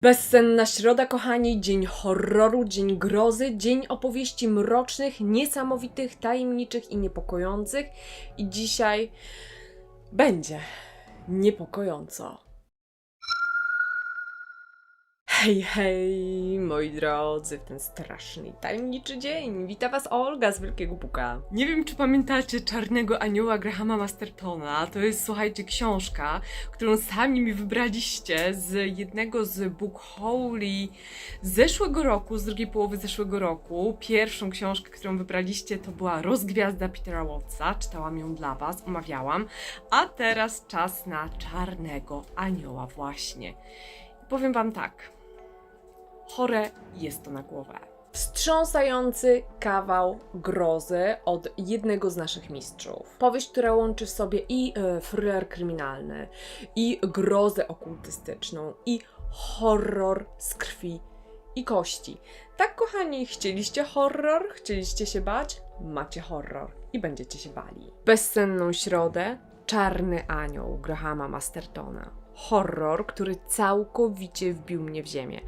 Bezsenna środa, kochani, dzień horroru, dzień grozy, dzień opowieści mrocznych, niesamowitych, tajemniczych i niepokojących. I dzisiaj będzie niepokojąco. Hej, hej, moi drodzy, w ten straszny i tajemniczy dzień. Witam Was Olga z Wielkiego Puka. Nie wiem, czy pamiętacie Czarnego Anioła Grahama Mastertona. To jest, słuchajcie, książka, którą sami mi wybraliście z jednego z Book Holy zeszłego roku, z drugiej połowy zeszłego roku. Pierwszą książkę, którą wybraliście, to była Rozgwiazda Petera Wattsa. Czytałam ją dla Was, omawiałam. A teraz czas na Czarnego Anioła właśnie. Powiem Wam tak chore jest to na głowę. Wstrząsający kawał grozy od jednego z naszych mistrzów. Powieść, która łączy w sobie i e, thriller kryminalny, i grozę okultystyczną, i horror z krwi i kości. Tak, kochani, chcieliście horror? Chcieliście się bać? Macie horror i będziecie się bali. Bezsenną środę, Czarny Anioł Grahama Mastertona. Horror, który całkowicie wbił mnie w ziemię.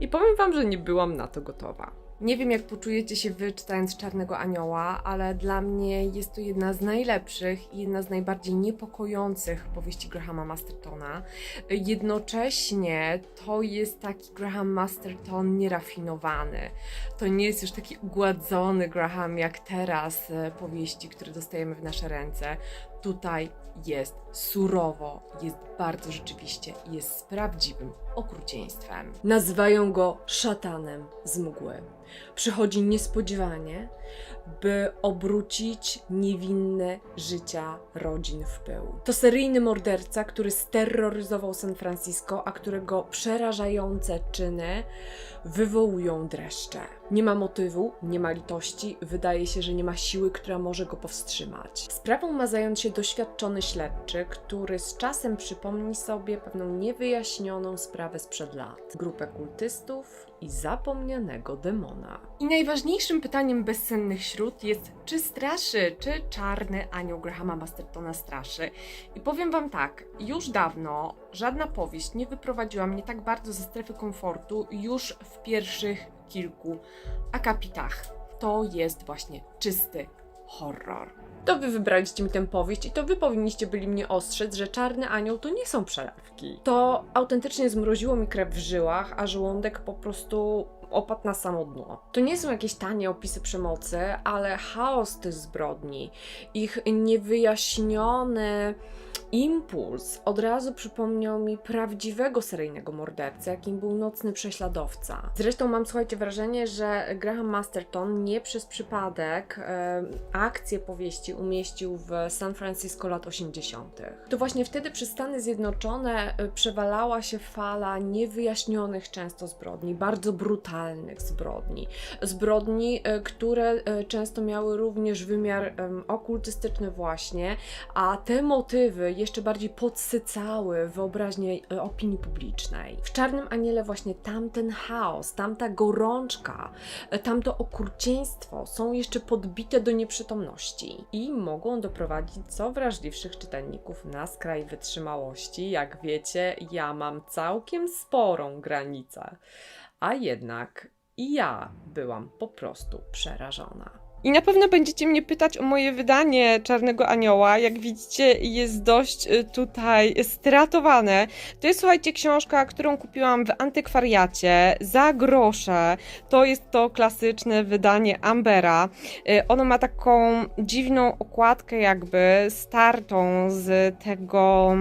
I powiem wam, że nie byłam na to gotowa. Nie wiem, jak poczujecie się wy czytając Czarnego Anioła, ale dla mnie jest to jedna z najlepszych i jedna z najbardziej niepokojących powieści Grahama Mastertona. Jednocześnie to jest taki Graham Masterton nierafinowany. To nie jest już taki ugładzony Graham jak teraz e, powieści, które dostajemy w nasze ręce. Tutaj jest surowo, jest bardzo rzeczywiście, jest z prawdziwym okrucieństwem. Nazywają go szatanem z mgły. Przychodzi niespodziewanie, by obrócić niewinne życia rodzin w pył. To seryjny morderca, który steroryzował San Francisco, a którego przerażające czyny wywołują dreszcze. Nie ma motywu, nie ma litości, wydaje się, że nie ma siły, która może go powstrzymać. Sprawą ma zająć się doświadczony śledczy, który z czasem przypomni sobie pewną niewyjaśnioną sprawę sprzed lat. Grupę kultystów i zapomnianego demona. I najważniejszym pytaniem bezsennych śród jest, czy straszy, czy czarny anioł Grahama Mastertona straszy. I powiem wam tak, już dawno żadna powieść nie wyprowadziła mnie tak bardzo ze strefy komfortu już w pierwszych kilku akapitach. To jest właśnie czysty horror. To wy wybraliście mi tę powieść i to wy powinniście byli mnie ostrzec, że Czarny Anioł to nie są przelewki. To autentycznie zmroziło mi krew w żyłach, a żołądek po prostu opadł na samo dno. To nie są jakieś tanie opisy przemocy, ale chaos tych zbrodni, ich niewyjaśniony impuls od razu przypomniał mi prawdziwego seryjnego mordercę, jakim był nocny prześladowca. Zresztą mam, słuchajcie, wrażenie, że Graham Masterton nie przez przypadek e, akcję powieści umieścił w San Francisco lat 80. To właśnie wtedy przez Stany Zjednoczone e, przewalała się fala niewyjaśnionych często zbrodni, bardzo brutalnych zbrodni. Zbrodni, e, które e, często miały również wymiar em, okultystyczny właśnie, a te motywy jeszcze bardziej podsycały wyobraźnię e, opinii publicznej. W Czarnym Aniele właśnie tamten chaos, tamta gorączka, e, tamto okrucieństwo są jeszcze podbite do nieprzytomności i mogą doprowadzić co wrażliwszych czytelników na skraj wytrzymałości. Jak wiecie, ja mam całkiem sporą granicę, a jednak i ja byłam po prostu przerażona. I na pewno będziecie mnie pytać o moje wydanie Czarnego Anioła. Jak widzicie, jest dość y, tutaj stratowane. To jest, słuchajcie, książka, którą kupiłam w antykwariacie za grosze. To jest to klasyczne wydanie Ambera. Y, Ono ma taką dziwną okładkę, jakby startą z tego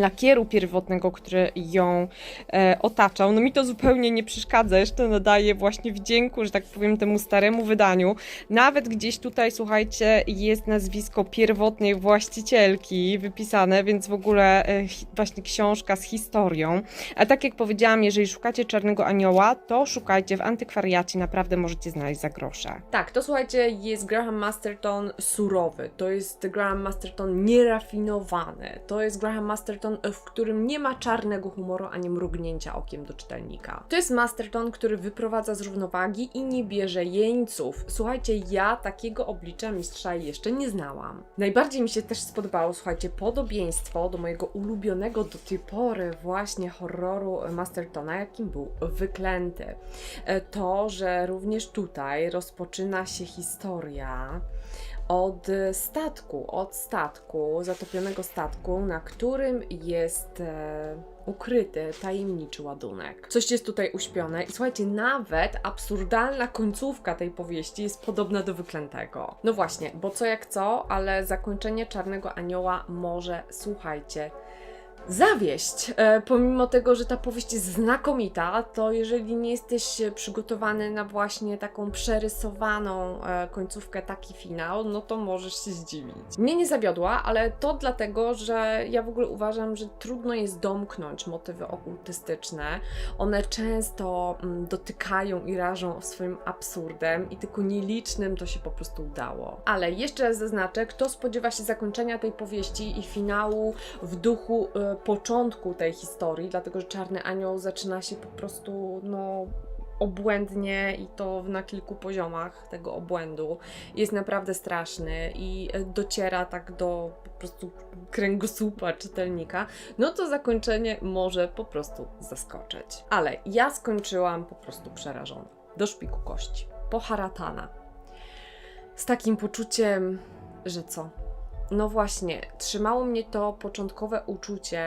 lakieru pierwotnego, który ją e, otaczał. No mi to zupełnie nie przeszkadza, jeszcze nadaje właśnie wdzięku, że tak powiem, temu staremu wydaniu. Nawet gdzieś tutaj, słuchajcie, jest nazwisko pierwotnej właścicielki wypisane, więc w ogóle e, właśnie książka z historią. A tak jak powiedziałam, jeżeli szukacie Czarnego Anioła, to szukajcie w antykwariacie, naprawdę możecie znaleźć za grosze. Tak, to słuchajcie, jest Graham Masterton surowy, to jest Graham Masterton nierafinowany, to jest Graham Masterton Masterton, w którym nie ma czarnego humoru ani mrugnięcia okiem do czytelnika. To jest Masterton, który wyprowadza z równowagi i nie bierze jeńców. Słuchajcie, ja takiego oblicza mistrza jeszcze nie znałam. Najbardziej mi się też spodobało, słuchajcie, podobieństwo do mojego ulubionego do tej pory właśnie horroru Mastertona, jakim był Wyklęty. E, To, że również tutaj rozpoczyna się historia od statku, od statku, zatopionego statku, na którym jest e, ukryty tajemniczy ładunek. Coś jest tutaj uśpione i słuchajcie, nawet absurdalna końcówka tej powieści jest podobna do wyklętego. No właśnie, bo co jak co, ale zakończenie Czarnego Anioła może, słuchajcie, zawieść. E, pomimo tego, że ta powieść jest znakomita, to jeżeli nie jesteś przygotowany na właśnie taką przerysowaną e, końcówkę, taki finał, no to możesz się zdziwić. Mnie nie zawiodła, ale to dlatego, że ja w ogóle uważam, że trudno jest domknąć motywy okultystyczne. One często mm, dotykają i rażą swoim absurdem i tylko nielicznym to się po prostu udało. Ale jeszcze raz zaznaczę, kto spodziewa się zakończenia tej powieści i finału w duchu e, początku tej historii, dlatego że Czarny Anioł zaczyna się po prostu, no obłędnie i to na kilku poziomach tego obłędu. Jest naprawdę straszny i e, dociera tak do po prostu kręgosłupa czytelnika, no to zakończenie może po prostu zaskoczyć. Ale ja skończyłam po prostu przerażona. Do szpiku kości. Poharatana. Z takim poczuciem, że co? No właśnie, trzymało mnie to początkowe uczucie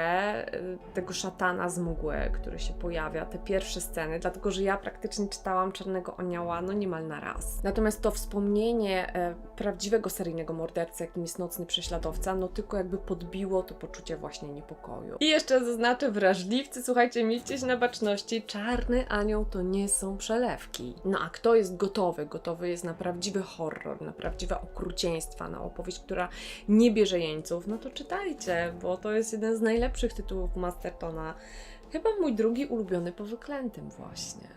y, tego szatana z mgły, który się pojawia, te pierwsze sceny, dlatego że ja praktycznie czytałam Czarnego Anioła no niemal na raz. Natomiast to wspomnienie e, prawdziwego seryjnego mordercy, jakim jest Nocny Prześladowca, no tylko jakby podbiło to poczucie właśnie niepokoju. I jeszcze zaznaczę, wrażliwcy, słuchajcie, miejcie się na baczności, Czarny Anioł to nie są przelewki. No a kto jest gotowy? Gotowy jest na prawdziwy horror, na prawdziwe okrucieństwa, na opowieść, która nie bierze jeńców, no to czytajcie, bo to jest jeden z najlepszych tytułów Mastertona. Chyba mój drugi ulubiony po wyklętym właśnie.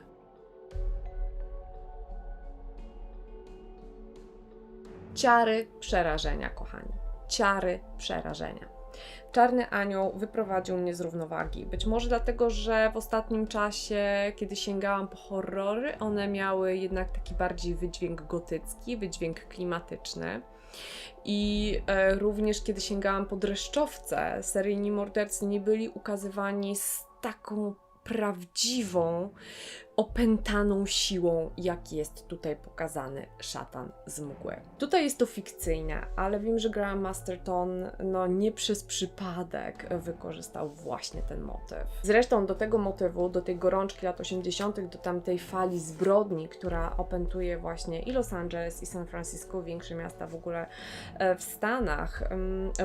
Ciary przerażenia, kochani. Ciary przerażenia. Czarny Anioł wyprowadził mnie z równowagi. Być może dlatego, że w ostatnim czasie, kiedy sięgałam po horrory, one miały jednak taki bardziej wydźwięk gotycki, wydźwięk klimatyczny. I e, również kiedy sięgałam po dreszczowce, seryjni mordercy nie byli ukazywani z taką prawdziwą, opętaną siłą, jak jest tutaj pokazany szatan z mgły. Tutaj jest to fikcyjne, ale wiem, że Graham Masterton no nie przez przypadek wykorzystał właśnie ten motyw. Zresztą do tego motywu, do tej gorączki lat 80., do tamtej fali zbrodni, która opętuje właśnie i Los Angeles, i San Francisco, większe miasta w ogóle e, w Stanach,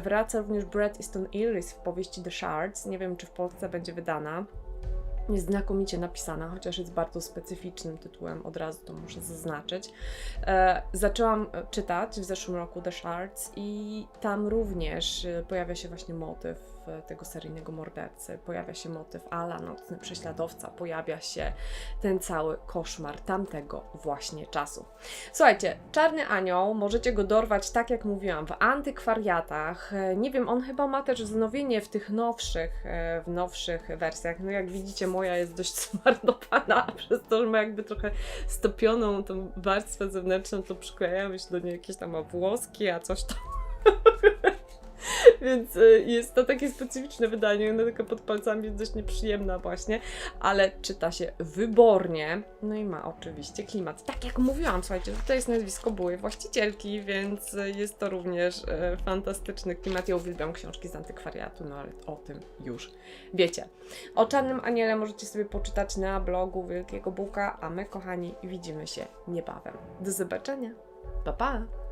wraca również Bret Easton Ellis w powieści The Shards. Nie wiem, czy w Polsce będzie wydana znakomicie napisana, chociaż jest bardzo specyficznym tytułem, od razu to muszę zaznaczyć. E, zaczęłam e, czytać w zeszłym roku The Shards i tam również e, pojawia się właśnie motyw e, tego seryjnego mordercy, pojawia się motyw Ala, nocny prześladowca, pojawia się ten cały koszmar tamtego właśnie czasu. Słuchajcie, Czarny Anioł, możecie go dorwać, tak jak mówiłam, w antykwariatach. Nie wiem, on chyba ma też wznowienie w tych nowszych, w nowszych wersjach. No jak widzicie, moja jest dość zmarnowana, przez to, że ma jakby trochę stopioną tą warstwę zewnętrzną, to przyklejały się do niej jakieś tam włoski, a coś tam. Więc y, jest to takie specyficzne wydanie, ona taka pod palcami jest dość nieprzyjemna właśnie, ale czyta się wybornie, no i ma oczywiście klimat. Tak jak mówiłam, słuchajcie, tutaj jest nazwisko byłej właścicielki, więc y, jest to również y, fantastyczny klimat. Ja uwielbiam książki z antykwariatu, no ale o tym już wiecie. O Czarnym Aniele możecie sobie poczytać na blogu Wielkiego Buka, a my, kochani, widzimy się niebawem. Do zobaczenia. Pa, pa!